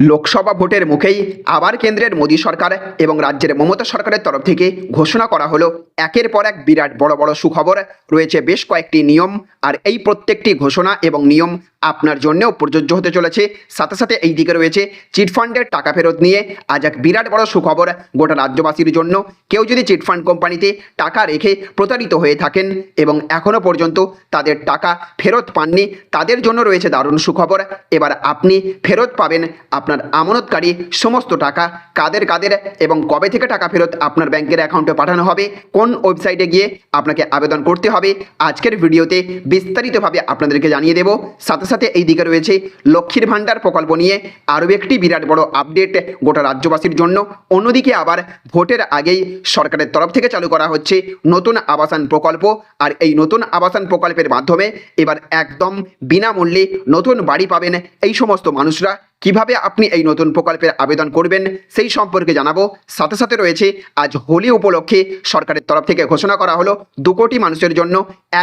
লোকসভা ভোটের মুখেই আবার কেন্দ্রের মোদী সরকার এবং রাজ্যের মমতা সরকারের তরফ থেকে ঘোষণা করা হলো, একের পর এক বিরাট বড় বড় সুখবর। রয়েছে বেশ কয়েকটি নিয়ম, আর এই প্রত্যেকটি ঘোষণা এবং নিয়ম আপনার জন্যও প্রযোজ্য হতে চলেছে। সাথে সাথে এই দিকে রয়েছে চিটফান্ডের টাকা ফেরত নিয়ে আজ এক বিরাট বড় সুখবর গোটা রাজ্যবাসীর জন্য। কেউ যদি চিটফান্ড কোম্পানিতে টাকা রেখে প্রতারিত হয়ে থাকেন এবং এখনও পর্যন্ত তাদের টাকা ফেরত পাননি, তাদের জন্য রয়েছে দারুণ সুখবর। এবার আপনি ফেরত পাবেন আপনার আমানতকারী সমস্ত টাকা, কাদের কাদের এবং কবে থেকে টাকা ফেরত আপনার ব্যাংকের অ্যাকাউন্টে পাঠানো হবে, কোন ওয়েবসাইটে গিয়ে আপনাকে আবেদন করতে হবে, আজকের ভিডিওতে বিস্তারিতভাবে আপনাদেরকে জানিয়ে দেব। সাথে সাথে এই দিকে রয়েছে লক্ষ্মীর ভাণ্ডার প্রকল্প নিয়ে আরও একটি বিরাট বড় আপডেট গোটা রাজ্যবাসীর জন্য। অন্যদিকে আবার ভোটের আগেই সরকারের তরফ থেকে চালু করা হচ্ছে নতুন আবাসন প্রকল্প। আর এই নতুন আবাসন প্রকল্পের মাধ্যমে এবার একদম বিনামূল্যে নতুন বাড়ি পাবেন এই সমস্ত মানুষরা। কীভাবে আপনি এই নতুন প্রকল্পের আবেদন করবেন সেই সম্পর্কে জানাব। সাথে সাথে রয়েছে আজ হোলি উপলক্ষে সরকারের তরফ থেকে ঘোষণা করা হলো, দু কোটি মানুষের জন্য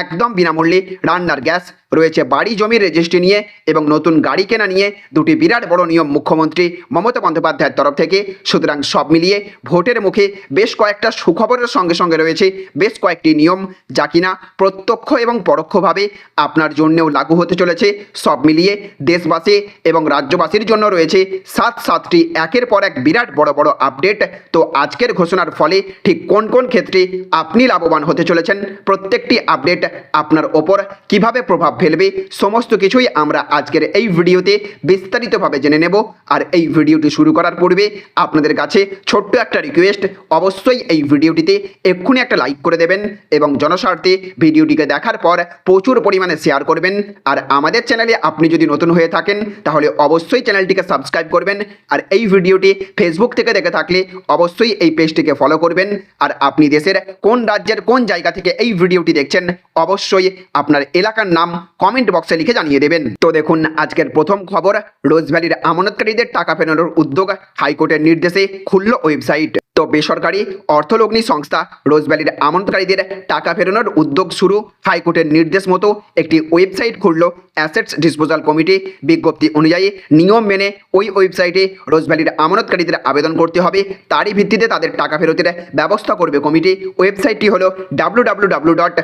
একদম বিনামূল্যে রান্নার গ্যাস রয়েছে বাড়ি জমির রেজিস্ট্রি নিয়ে এবং নতুন গাড়ি কেনা নিয়ে। দুটি বিরাট বড় নিয়ম মুখ্যমন্ত্রী মমতা বন্দ্যোপাধ্যায়ের তরফ থেকে। সুতরাং সব মিলিয়ে ভোটের মুখে বেশ কয়েকটা সুখবরের সঙ্গে সঙ্গে রয়েছে বেশ কয়েকটি নিয়ম যা কিনা প্রত্যক্ষ এবং পরোক্ষভাবে আপনার জন্যেও লাগু হতে চলেছে। সব মিলিয়ে দেশবাসী এবং রাজ্যবাসীর জন্য রয়েছে সাত সাতটি একের পর এক বিরাট বড় বড় আপডেট। তো আজকের ঘোষণার ফলে ঠিক কোন কোন ক্ষেত্রে আপনি লাভবান হতে চলেছেন? প্রত্যেকটি আপডেট আপনার ওপর কীভাবে প্রভাব ফেলবে, সমস্ত কিছুই আমরা আজকের এই ভিডিওতে বিস্তারিতভাবে জেনে নেব। আর এই ভিডিওটি শুরু করার পূর্বে আপনাদের কাছে ছোট্ট একটা রিকোয়েস্ট অবশ্যই এই ভিডিওটিতে এক্ষুনি একটা লাইক করে দেবেন এবং জনস্বার্থে ভিডিওটিকে দেখার পর প্রচুর পরিমাণে শেয়ার করবেন। আর আমাদের চ্যানেলে আপনি যদি নতুন হয়ে থাকেন, তাহলে অবশ্যই চ্যানেলটিকে সাবস্ক্রাইব করবেন। আর এই ভিডিওটি ফেসবুক থেকে দেখে থাকলে অবশ্যই এই পেজটিকে ফলো করবেন। আর আপনি দেশের কোন রাজ্যের কোন জায়গা থেকে এই ভিডিওটি দেখছেন, অবশ্যই আপনার এলাকার নাম কমেন্ট বক্সে লিখে জানিয়ে দেবেন। তো দেখুন, আজকের প্রথম খবর রোজভ্যালির আমানতকারীদের টাকা ফেরানোর উদ্যোগ হাইকোর্টের নির্দেশে খুলল ওয়েবসাইট। তো বেসরকারি অর্থলগ্নি সংস্থা রোজভ্যালির আমানতকারীদের টাকা ফেরানোর উদ্যোগ শুরু। হাইকোর্টের নির্দেশ মতো একটি ওয়েবসাইট খুলল অ্যাসেটস ডিসপোজাল কমিটি। বিজ্ঞপ্তি অনুযায়ী নিয়ম মেনে ওই ওয়েবসাইটে রোজভ্যালির আমানতকারীদের আবেদন করতে হবে। তারই ভিত্তিতে তাদের টাকা ফেরতের ব্যবস্থা করবে কমিটি। ওয়েবসাইটটি হলো W W dot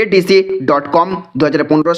ADC dot com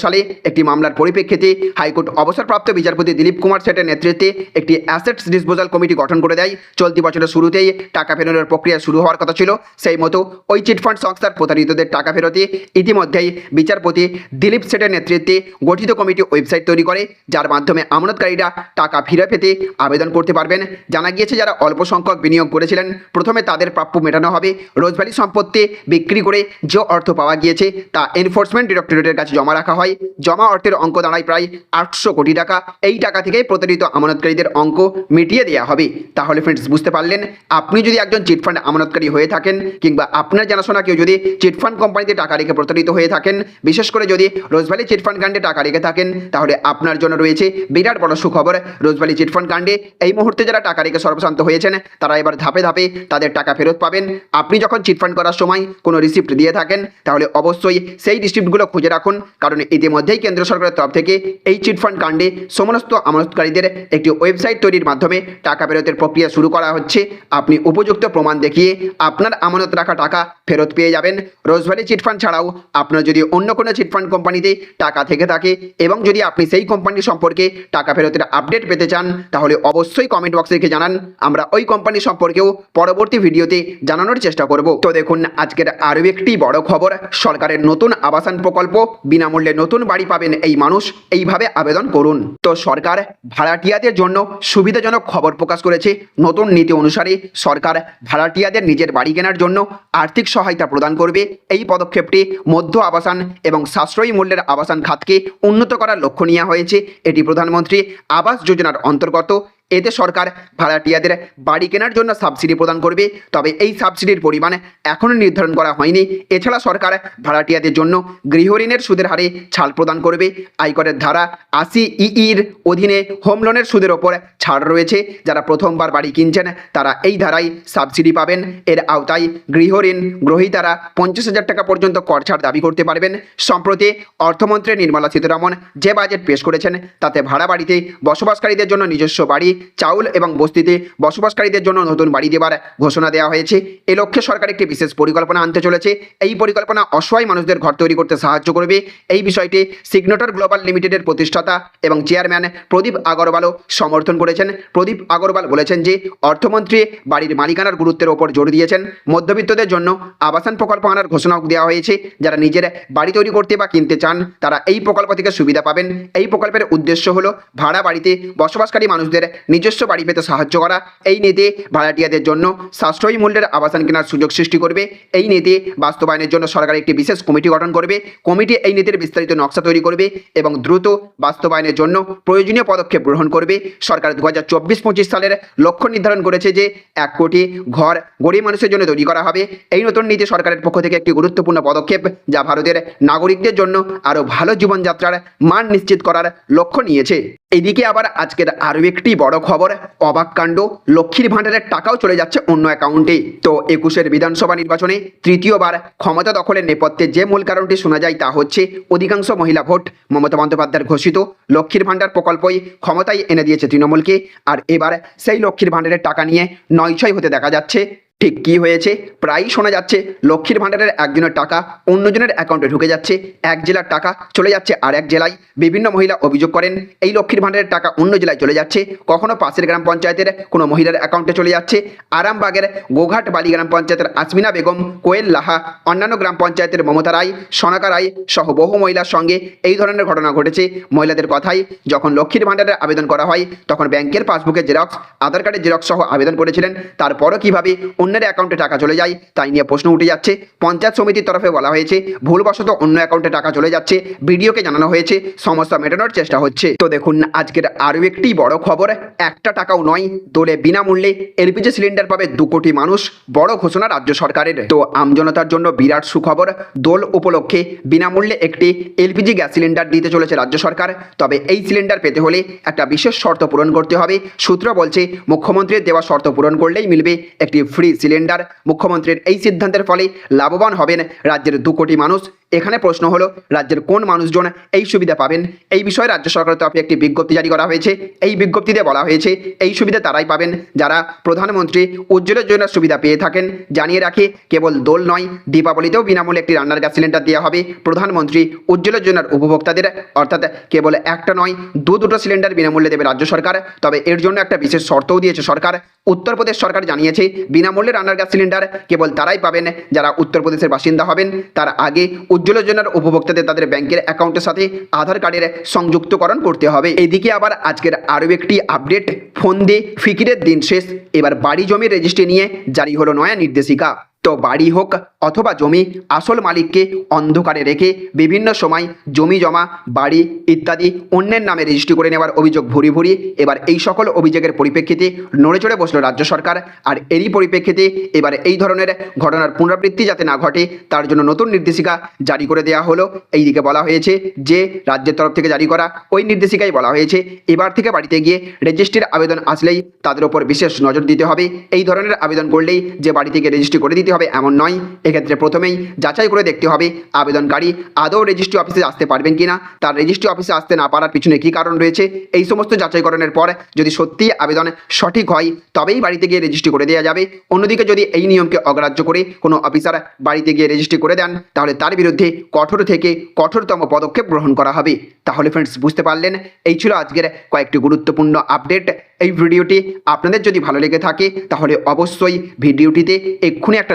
সালে একটি মামলার পরিপ্রেক্ষিতে হাইকোর্ট অবসরপ্রাপ্ত বিচারপতি দিলীপ কুমার সেটের নেতৃত্বে একটি অ্যাসেটস ডিসপোজাল কমিটি গঠন করে দেয়। চলতি বছরের শুরুতেই টাকা ফেরানোর প্রক্রিয়া শুরু হওয়ার কথা ছিল। সেই মতো ওই চিটফান্ড সংস্থার প্রতারিতদের টাকা ফেরতে ইতিমধ্যেই বিচারপতি দিলীপ সেটের নেতৃত্বে গঠিত কমিটি ওয়েবসাইট তৈরি করে, যার মাধ্যমে আমানতকারীরা টাকা ফিরে পেতে আবেদন করতে পারবেন। জানা গিয়েছে, যারা অল্প সংখ্যক বিনিয়োগ করেছিলেন, প্রথমে তাদের প্রাপ্য মেটানো হবে। রোজভ্যালি সম্পত্তি বিক্রি করে যে অর্থ পাওয়া গিয়েছে, তা এনফোর্সমেন্ট ডিরেক্টরেটের কাছে জমা রাখা হয়। জমা অর্থের অঙ্ক দাঁড়ায় প্রায় আটশো কোটি টাকা। এই টাকা থেকেই প্রতারিত আমানতকারীদের অঙ্ক মিটিয়ে দেওয়া হবে। তাহলে ফ্রেন্ডস বুঝতে পারলেন আপনি যদি একজন চিটফান্ড আমানতকারী হয়ে থাকেন কিংবা আপনার জানাশোনা কেউ যদি চিটফান্ড কোম্পানিতে টাকা রেখে প্রতারিত হয়ে থাকেন, বিশেষ করে যদি রোজভ্যালি চিটফান্ড কাণ্ডে টাকা রেখে থাকেন, তাহলে আপনার জন্য রয়েছে বিরাট বড় সুখবর। রোজভ্যালি চিটফান্ড কাণ্ডে এই মুহূর্তে যারা টাকা রেখে সর্বশান্ত হয়েছেন, তারা এবার ধাপে ধাপে তাদের টাকা ফেরত পাবেন। আপনি যখন চিটফান্ড করার সময় কোনো রিসিপ্ট দিয়ে থাকেন, তাহলে অবশ্যই সেই রিসিপ্টগুলো খুঁজে রাখুন, কারণ ইতিমধ্যেই কেন্দ্র সরকারের তরফ থেকে এই চিটফান্ড কাণ্ডে সমস্ত আমানতকারীদের একটি ওয়েবসাইট তৈরির মাধ্যমে টাকা ফেরতের প্রক্রিয়া শুরু করা হচ্ছে। আপনি উপযুক্ত প্রমাণ দেখিয়ে আপনার আমানত রাখা টাকা ফেরত পেয়ে যাবেন। রোজভ্যালি চিটফান্ড ছাড়াও আপনার যদি অন্য কোনো চিটফান্ড কোম্পানিতে টাকা থেকে থাকে এবং যদি আপনি সেই কোম্পানি সম্পর্কে টাকা ফেরতের আপডেট পেতে চান, তাহলে অবশ্যই কমেন্ট বক্সে লিখে জানান। আমরা ওই কোম্পানি সম্পর্কেও পরবর্তী ভিডিওতে জানানোর চেষ্টা করব। তো দেখুন, আজকের আরও একটি বড় খবর। সরকারের নতুন আবাসন প্রকল্প, বিনামূল্যে নতুন বাড়ি পাবেন এই মানুষ। এইভাবে আবেদন করুন। তো সরকার ভাড়াটিয়াদের জন্য সুবিধাজনক খবর প্রকাশ করেছে। নতুন নীতি অনুসারে সরকার ভাড়াটিয়াদের নিজের বাড়ি কেনার জন্য আর্থিক সহায়তা প্রদান করবে। এই পদক্ষেপটি মধ্য আবাসন এবং সাশ্রয়ী মূল্যের আবাসন খাতকে উন্নত করার লক্ষ্য নেওয়া হয়েছে। এটি প্রধানমন্ত্রী আবাস যোজনার অন্তর্গত এতে সরকার ভাড়াটিয়াদের বাড়ি কেনার জন্য সাবসিডি প্রদান করবে। তবে এই সাবসিডির পরিমাণ এখনও নির্ধারণ করা হয়নি। এছাড়া সরকার ভাড়াটিয়াদের জন্য গৃহঋণের সুদের হারে ছাড় প্রদান করবে। আয়করের ধারা আশি ইইর অধীনে হোম লোনের সুদের ওপর ছাড় রয়েছে। যারা প্রথমবার বাড়ি কিনছেন, তারা এই ধারায় সাবসিডি পাবেন। এর আওতায় গৃহঋণ গ্রহীতারা পঞ্চাশ হাজার টাকা পর্যন্ত কর ছাড় দাবি করতে পারবেন। সম্প্রতি অর্থমন্ত্রী নির্মলা সীতারামন যে বাজেট পেশ করেছেন, তাতে ভাড়া বাড়িতে বসবাসকারীদের জন্য নিজস্ব বাড়ি চাউল এবং বস্তিতে বসবাসকারীদের জন্য নতুন বাড়ি দেওয়ার ঘোষণা দেওয়া হয়েছে। এ লক্ষ্যে সরকার একটি বিশেষ পরিকল্পনা আনতে চলেছে। এই পরিকল্পনা অসহায় মানুষদের ঘর তৈরি করতে সাহায্য করবে। এই বিষয়টি সিগনেটর গ্লোবাল লিমিটেডের প্রতিষ্ঠাতা এবং চেয়ারম্যান প্রদীপ আগরওয়ালও সমর্থন করেছেন। প্রদীপ আগরওয়াল বলেছেন যে, অর্থমন্ত্রী বাড়ির মালিকানার গুরুত্বের ওপর জোর দিয়েছেন। মধ্যবিত্তদের জন্য আবাসন প্রকল্প আনার ঘোষণা দেওয়া হয়েছে। যারা নিজের বাড়ি তৈরি করতে বা কিনতে চান, তারা এই প্রকল্প থেকে সুবিধা পাবেন। এই প্রকল্পের উদ্দেশ্য হলো ভাড়া বাড়িতে বসবাসকারী মানুষদের নিজস্ব বাড়ি পেতে সাহায্য করা। এই নীতি ভাড়াটিয়াদের জন্য সাশ্রয়ী মূল্যের আবাসন কেনার সুযোগ সৃষ্টি করবে। এই নীতি বাস্তবায়নের জন্য সরকার একটি বিশেষ কমিটি গঠন করবে। কমিটি এই নীতির বিস্তারিত নকশা তৈরি করবে এবং দ্রুত বাস্তবায়নের জন্য প্রয়োজনীয় পদক্ষেপ গ্রহণ করবে। সরকার দু হাজার চব্বিশ পঁচিশ সালের লক্ষ্য নির্ধারণ করেছে যে এক কোটি ঘর গরিব মানুষের জন্য তৈরি করা হবে। এই নতুন নীতি সরকারের পক্ষ থেকে একটি গুরুত্বপূর্ণ পদক্ষেপ যা ভারতের নাগরিকদের জন্য আরও ভালো জীবনযাত্রার মান নিশ্চিত করার লক্ষ্য নিয়েছে। এদিকে আবার আজকের আরও একটি বড় খবর, অবাক কাণ্ড। লক্ষ্মীর ভাণ্ডারের টাকাও চলে যাচ্ছে অন্য অ্যাকাউন্টে তো একুশের বিধানসভা নির্বাচনে তৃতীয়বার ক্ষমতা দখলের নেপথ্যে যে মূল কারণটি শোনা যায় তা হচ্ছে অধিকাংশ মহিলা ভোট মমতা বন্দ্যোপাধ্যায়ের ঘোষিত লক্ষ্মীর ভাণ্ডার প্রকল্পই ক্ষমতায় এনে দিয়েছে তৃণমূলকে। আর এবার সেই লক্ষ্মীর ভাণ্ডারের টাকা নিয়ে নয়ছয় হতে দেখা যাচ্ছে। ঠিক কী হয়েছে? প্রায়ই শোনা যাচ্ছে, লক্ষ্মীর ভাণ্ডারের একজনের টাকা অন্যজনের অ্যাকাউন্টে ঢুকে যাচ্ছে, এক জেলার টাকা চলে যাচ্ছে আর এক জেলায়। বিভিন্ন মহিলা অভিযোগ করেন, এই লক্ষ্মীর ভাণ্ডারের টাকা অন্য জেলায় চলে যাচ্ছে, কখনো পাশের গ্রাম পঞ্চায়েতের কোনো মহিলার অ্যাকাউন্টে চলে যাচ্ছে। আরামবাগের গোঘাট বালি গ্রাম পঞ্চায়েতের আসমিনা বেগম, কোয়েল লাহা, অন্যান্য গ্রাম পঞ্চায়েতের মমতা রায়, সনাকা রায় সহ বহু মহিলার সঙ্গে এই ধরনের ঘটনা ঘটেছে। মহিলাদের কথাই যখন লক্ষ্মীর ভাণ্ডারের আবেদন করা হয়, তখন ব্যাংকের পাসবুকের জেরক্স, আধার কার্ডের জেরক্স সহ আবেদন করেছিলেন। তারপরও কীভাবে অন্যের অ্যাকাউন্টে টাকা চলে যায়, তাই নিয়ে প্রশ্ন উঠে যাচ্ছে। পঞ্চায়েত সমিতির তরফে বলা হয়েছে, ভুলবশত অন্য অ্যাকাউন্টে টাকা চলে যাচ্ছে। ভিডিওকে জানানো হয়েছে সমস্যা মেটানোর চেষ্টা হচ্ছে। তো দেখুন, আজকের আরও একটি বড় খবর, একটা টাকাও নয়, দোলে বিনামূল্যে এলপিজি সিলিন্ডার পাবে দু কোটি মানুষ, বড় ঘোষণা রাজ্য সরকারের। তো আমজনতার জন্য বিরাট সুখবর, দোল উপলক্ষে বিনামূল্যে একটি এলপিজি গ্যাস সিলিন্ডার দিতে চলেছে রাজ্য সরকার। তবে এই সিলিন্ডার পেতে হলে একটা বিশেষ শর্ত পূরণ করতে হবে। সূত্র বলছে, মুখ্যমন্ত্রীর দেওয়া শর্ত পূরণ করলেই মিলবে একটি ফ্রি সিলিন্ডার। মুখ্যমন্ত্রীর এই সিদ্ধান্তের ফলে লাভবান হবেন রাজ্যের দু কোটি মানুষ। এখানে প্রশ্ন হলো, রাজ্যের কোন মানুষজন এই সুবিধা পাবেন? এই বিষয়ে রাজ্য সরকারের তরফে একটি বিজ্ঞপ্তি জারি করা হয়েছে। এই বিজ্ঞপ্তিতে বলা হয়েছে, এই সুবিধা তারাই পাবেন যারা প্রধানমন্ত্রী উজ্জ্বলা যোজনার সুবিধা পেয়ে থাকেন। জানিয়ে রাখে, কেবল দোল নয়, দীপাবলিতেও বিনামূল্যে একটি রান্নার গ্যাস সিলিন্ডার দেওয়া হবে। প্রধানমন্ত্রী উজ্জ্বলা যোজনার উপভোক্তাদের, অর্থাৎ কেবল একটা নয়, দু দুটো সিলিন্ডার বিনামূল্যে দেবে রাজ্য সরকার। তবে এর জন্য একটা বিশেষ শর্তও দিয়েছে সরকার। উত্তরপ্রদেশ সরকার জানিয়েছে, বিনামূল্যে রান্নার গ্যাস সিলিন্ডার কেবল তারাই পাবেন যারা উত্তরপ্রদেশের বাসিন্দা হবেন। তার আগে উজ্জ্বলা যোজনার উপভোক্তাদের তাদের ব্যাংকের অ্যাকাউন্টের সাথে আধার কার্ডের সংযুক্তকরণ করতে হবে। এদিকে আবার আজকের আরও একটি আপডেট, ফোন দিয়ে ফিকিরের দিন শেষ। এবার বাড়ি জমির রেজিস্ট্রি নিয়ে জারি হলো নয়া নির্দেশিকা। তো বাড়ি হোক অথবা জমি আসল মালিককে অন্ধকারে রেখে বিভিন্ন সময় জমি জমা, বাড়ি ইত্যাদি অন্যের নামে রেজিস্ট্রি করে নেওয়ার অভিযোগ ভুরি ভুরি। এবার এই সকল অভিযোগের পরিপ্রেক্ষিতে নড়ে চড়ে বসল রাজ্য সরকার আর এরই পরিপ্রেক্ষিতে এবার এই ধরনের ঘটনার পুনরাবৃত্তি যাতে না ঘটে, তার জন্য নতুন নির্দেশিকা জারি করে দেওয়া হলো। এইদিকে বলা হয়েছে যে, রাজ্যের তরফ থেকে জারি করা ওই নির্দেশিকায় বলা হয়েছে, এবার থেকে বাড়িতে গিয়ে রেজিস্ট্রির আবেদন আসলেই তাদের ওপর বিশেষ নজর দিতে হবে। এই ধরনের আবেদন করলেই যে বাড়ি থেকে রেজিস্ট্রি করে দিতে হবে এমন নয়। এক্ষেত্রে প্রথমেই যাচাই করে দেখতে হবে আবেদনকারী আদৌ রেজিস্ট্রি অফিসে আসতে পারবেন কিনা। তার রেজিস্ট্রি অফিসে আসতে না পারার পিছনে কী কারণ রয়েছে? এই সমস্ত যাচাইকরণের পর যদি সত্যি আবেদন সঠিক হয়, তবেই বাড়িতে গিয়ে রেজিস্ট্রি করে দেওয়া যাবে। অন্যদিকে যদি এই নিয়মকে অগ্রাহ্য করে কোনো অফিসার বাড়িতে গিয়ে রেজিস্ট্রি করে দেন, তাহলে তার বিরুদ্ধে কঠোর থেকে কঠোরতম পদক্ষেপ গ্রহণ করা হবে। তাহলে ফ্রেন্ডস বুঝতে পারলেন? এই ছিল আজকের কয়েকটি গুরুত্বপূর্ণ আপডেট এই ভিডিওটি আপনাদের যদি ভালো লেগে থাকে, তাহলে অবশ্যই ভিডিওটিতে এক্ষুনি একটা